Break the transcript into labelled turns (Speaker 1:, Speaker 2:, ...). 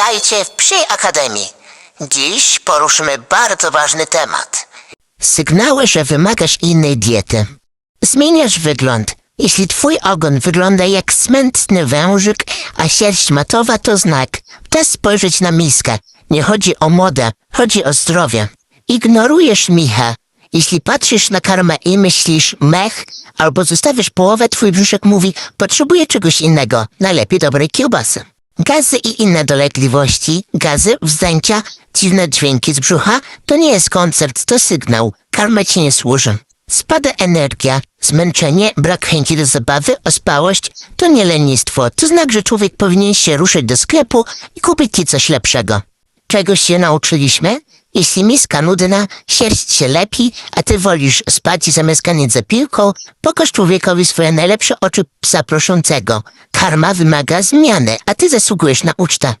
Speaker 1: Witajcie w Psi Akademii. Dziś poruszymy bardzo ważny temat. Sygnały, że wymagasz innej diety. Zmieniasz wygląd. Jeśli twój ogon wygląda jak smętny wężyk, a sierść matowa to znak. Czas spojrzeć na miskę. Nie chodzi o modę, chodzi o zdrowie. Ignorujesz Micha. Jeśli patrzysz na karmę i myślisz mech, albo zostawisz połowę, twój brzuszek mówi potrzebuję czegoś innego, najlepiej dobrej kiełbasy. Gazy i inne dolegliwości, gazy, wzdęcia, dziwne dźwięki z brzucha, to nie jest koncert, to sygnał. Karma ci nie służy. Spada energia, zmęczenie, brak chęci do zabawy, ospałość, to nie lenistwo, to znak, że człowiek powinien się ruszyć do sklepu i kupić ci coś lepszego. Czegoś się nauczyliśmy? Jeśli miska nudna, sierść się lepi, a ty wolisz spać zamiast ganiać za piłką, pokaż człowiekowi swoje najlepsze oczy psa proszącego. Karma wymaga zmiany, a ty zasługujesz na ucztę.